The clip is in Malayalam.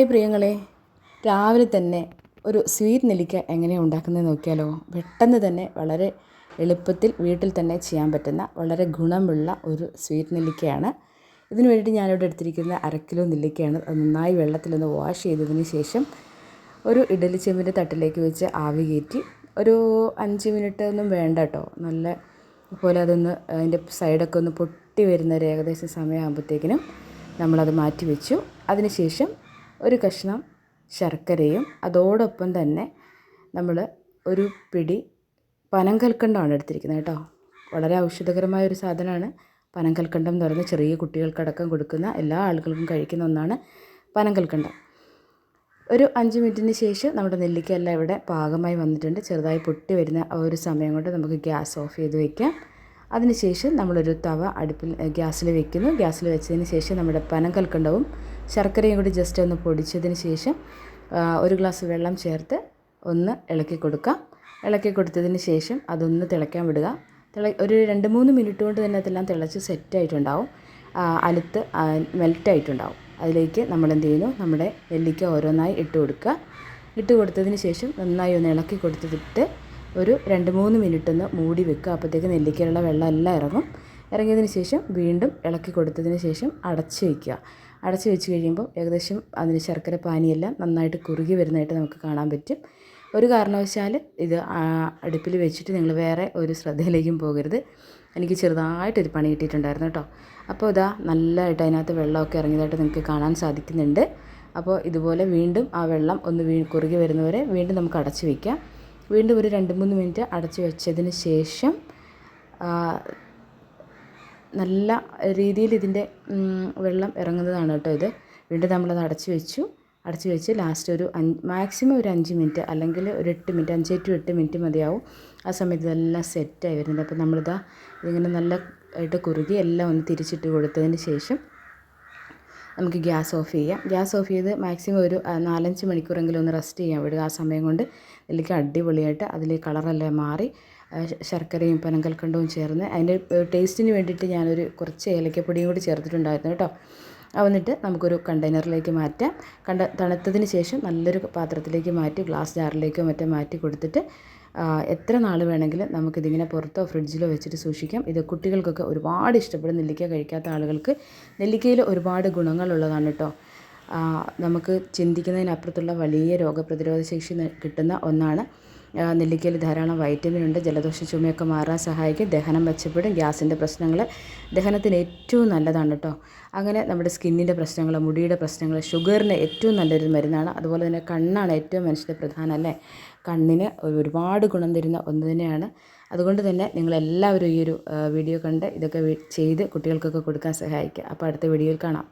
ഹായ് പ്രിയങ്ങളെ. രാവിലെ തന്നെ ഒരു സ്വീറ്റ് നെല്ലിക്ക എങ്ങനെയാണ് ഉണ്ടാക്കുന്നത് നോക്കിയാലോ? പെട്ടെന്ന് തന്നെ വളരെ എളുപ്പത്തിൽ വീട്ടിൽ തന്നെ ചെയ്യാൻ പറ്റുന്ന വളരെ ഗുണമുള്ള ഒരു സ്വീറ്റ് നെല്ലിക്കയാണ്. ഇതിനു വേണ്ടിയിട്ട് ഞാനിവിടെ എടുത്തിരിക്കുന്ന അരക്കിലോ കിലോ നെല്ലിക്കയാണ് നന്നായി വെള്ളത്തിലൊന്ന് വാഷ് ചെയ്തതിന് ശേഷം ഒരു ഇഡലി ചെമ്പിന്റെ തട്ടിലേക്ക് വെച്ച് ആവി കയറ്റി ഒരു അഞ്ച് മിനിറ്റ് ഒന്നും വേണ്ട കേട്ടോ. നല്ല പോലെ അതൊന്ന് അതിന്റെ സൈഡൊക്കെ ഒന്ന് പൊട്ടി വരുന്ന ഒരു ഏകദേശം സമയമാകുമ്പോഴത്തേക്കിനും നമ്മളത് മാറ്റി വെച്ചു. അതിനുശേഷം ഒരു കഷ്ണം ശർക്കരയും അതോടൊപ്പം തന്നെ നമ്മൾ ഒരു പിടി പനങ്കൽക്കണ്ടമാണ് എടുത്തിരിക്കുന്നത് കേട്ടോ. വളരെ ഔഷധകരമായ ഒരു സാധനമാണ്. പനങ്കൽക്കണ്ടം എന്ന് പറയുന്നത് ചെറിയ കുട്ടികൾക്കടക്കം കൊടുക്കുന്ന എല്ലാ ആളുകൾക്കും കഴിക്കുന്ന ഒന്നാണ് പനങ്കൽക്കണ്ടം. ഒരു അഞ്ച് മിനിറ്റിന് ശേഷം നമ്മുടെ നെല്ലിക്ക എല്ലാം ഇവിടെ പാകമായി വന്നിട്ടുണ്ട്. ചെറുതായി പൊട്ടി വരുന്ന ആ ഒരു സമയം കൊണ്ട് നമുക്ക് ഗ്യാസ് ഓഫ് ചെയ്ത് വയ്ക്കാം അതിനുശേഷം നമ്മളൊരു തവ അടുപ്പിൽ ഗ്യാസിൽ വെക്കുന്നു. ഗ്യാസിൽ വെച്ചതിന് ശേഷം നമ്മുടെ പനങ്കൽക്കണ്ടവും ശർക്കരയും കൂടി ജസ്റ്റ് ഒന്ന് പൊടിച്ചതിന് ശേഷം ഒരു ഗ്ലാസ് വെള്ളം ചേർത്ത് ഒന്ന് ഇളക്കി കൊടുക്കാം. ഇളക്കി കൊടുത്തതിന് ശേഷം അതൊന്ന് തിളയ്ക്കാൻ വിടുക. തിള ഒരു രണ്ട് മൂന്ന് മിനിറ്റ് കൊണ്ട് തന്നെ അതെല്ലാം തിളച്ച് സെറ്റായിട്ടുണ്ടാവും അലുത്ത് മെൽറ്റായിട്ടുണ്ടാവും അതിലേക്ക് നമ്മൾ എന്ത് ചെയ്യുന്നു? നമ്മുടെ നെല്ലിക്ക ഓരോന്നായി ഇട്ട് കൊടുക്കുക. ഇട്ട് കൊടുത്തതിന് ശേഷം നന്നായി ഒന്ന് ഇളക്കി കൊടുത്തിട്ട് ഒരു രണ്ട് മൂന്ന് മിനിറ്റ് ഒന്ന് മൂടി വെക്കുക. അപ്പോഴത്തേക്ക് നെല്ലിക്കയിലുള്ള വെള്ളം എല്ലാം ഇറങ്ങും. ഇറങ്ങിയതിന് ശേഷം വീണ്ടും ഇളക്കി കൊടുത്തതിന് ശേഷം അടച്ച് വയ്ക്കുക. അടച്ച് വെച്ച് കഴിയുമ്പോൾ ഏകദേശം അതിന് ശർക്കര പാനിയെല്ലാം നന്നായിട്ട് കുറുകി വരുന്നതായിട്ട് നമുക്ക് കാണാൻ പറ്റും. ഒരു കാരണവശാൽ ഇത് അടുപ്പിൽ വെച്ചിട്ട് നിങ്ങൾ വേറെ ഒരു ശ്രദ്ധയിലേക്കും പോകരുത്. എനിക്ക് ചെറുതായിട്ടൊരു പണി കിട്ടിയിട്ടുണ്ടായിരുന്നു കേട്ടോ. അപ്പോൾ ഇതാ നല്ലതായിട്ട് അതിനകത്ത് വെള്ളമൊക്കെ ഇറങ്ങിയതായിട്ട് നിങ്ങൾക്ക് കാണാൻ സാധിക്കുന്നുണ്ട്. അപ്പോൾ ഇതുപോലെ വീണ്ടും ആ വെള്ളം ഒന്ന് വീ കുറുകി വരുന്നവരെ വീണ്ടും നമുക്ക് അടച്ച് വയ്ക്കാം. വീണ്ടും ഒരു രണ്ട് മൂന്ന് മിനിറ്റ് അടച്ച് വെച്ചതിന് ശേഷം നല്ല രീതിയിൽ ഇതിന്റെ വെള്ളം ഇറങ്ങുന്നതാണ് കേട്ടോ ഇത്. വീണ്ടും നമ്മളത് അടച്ച് വെച്ചു. അടച്ച് വെച്ച് ലാസ്റ്റ് ഒരു അഞ്ച് മാക്സിമം ഒരു അഞ്ച് മിനിറ്റ് അല്ലെങ്കിൽ ഒരു എട്ട് മിനിറ്റ് അഞ്ച് ടു എട്ട് മിനിറ്റ് മതിയാവും. ആ സമയത്ത് ഇതെല്ലാം സെറ്റായി വരുന്നുണ്ട് അപ്പോൾ നമ്മളിതാ ഇതിങ്ങനെ നല്ല ആയിട്ട് കുറുകി എല്ലാം ഒന്ന് തിരിച്ചിട്ട് കൊടുത്തതിന് ശേഷം നമുക്ക് ഗ്യാസ് ഓഫ് ചെയ്യാം. ഗ്യാസ് ഓഫ് ചെയ്ത് മാക്സിമം ഒരു നാലഞ്ച് മണിക്കൂറെങ്കിലും ഒന്ന് റെസ്റ്റ് ചെയ്യാൻ വിടുക ആ സമയം കൊണ്ട് ഇതിലേക്ക് അടിപൊളിയായിട്ട് അതിൽ കളറെല്ലാം മാറി. ശർക്കരയും പനങ്കൽക്കണ്ടവും ചേർന്ന് അതിന്റെ ടേസ്റ്റിന് വേണ്ടിയിട്ട് ഞാനൊരു കുറച്ച് ഏലക്കപ്പൊടിയും കൂടി ചേർത്തിട്ടുണ്ടായിരുന്നു കേട്ടോ. എന്നിട്ട് നമുക്കൊരു കണ്ടെയ്നറിലേക്ക് മാറ്റാം. കണ്ട തണുത്തതിന് ശേഷം നല്ലൊരു പാത്രത്തിലേക്ക് മാറ്റി ഗ്ലാസ് ജാറിലേക്കോ മറ്റോ മാറ്റി കൊടുത്തിട്ട് എത്ര നാൾ വേണമെങ്കിലും നമുക്കിതിങ്ങനെ പുറത്തോ ഫ്രിഡ്ജിലോ വെച്ചിട്ട് സൂക്ഷിക്കാം. ഇത് കുട്ടികൾക്കൊക്കെ ഒരുപാട് ഇഷ്ടപ്പെടും. നെല്ലിക്ക കഴിക്കാത്ത ആളുകൾക്ക് നെല്ലിക്കയിൽ ഒരുപാട് ഗുണങ്ങളുള്ളതാണ് കേട്ടോ. നമുക്ക് ചിന്തിക്കുന്നതിനപ്പുറത്തുള്ള വലിയ രോഗപ്രതിരോധ ശേഷി കിട്ടുന്ന ഒന്നാണ് നെല്ലിക്കയിൽ ധാരാളം വൈറ്റമിൻ ഉണ്ട് ജലദോഷ ചുമയൊക്കെ മാറാൻ സഹായിക്കും ദഹനം മെച്ചപ്പെടും ഗ്യാസിന്റെ പ്രശ്നങ്ങൾ ദഹനത്തിന് ഏറ്റവും നല്ലതാണ് കേട്ടോ അങ്ങനെ നമ്മുടെ സ്കിന്നിന്റെ പ്രശ്നങ്ങൾ മുടിയുടെ പ്രശ്നങ്ങൾ ഷുഗറിന് ഏറ്റവും നല്ലൊരു മരുന്നാണ്. അതുപോലെ തന്നെ കണ്ണാണ് ഏറ്റവും മനുഷ്യന്റെ പ്രധാനം അല്ലേ? കണ്ണിന് ഒരുപാട് ഗുണം തരുന്ന ഒന്ന് തന്നെയാണ്. അതുകൊണ്ട് തന്നെ നിങ്ങളെല്ലാവരും ഈ ഒരു വീഡിയോ കണ്ട് ഇതൊക്കെ ചെയ്ത് കുട്ടികൾക്കൊക്കെ കൊടുക്കാൻ സഹായിക്കുക. അപ്പോൾ അടുത്ത വീഡിയോയിൽ കാണാം.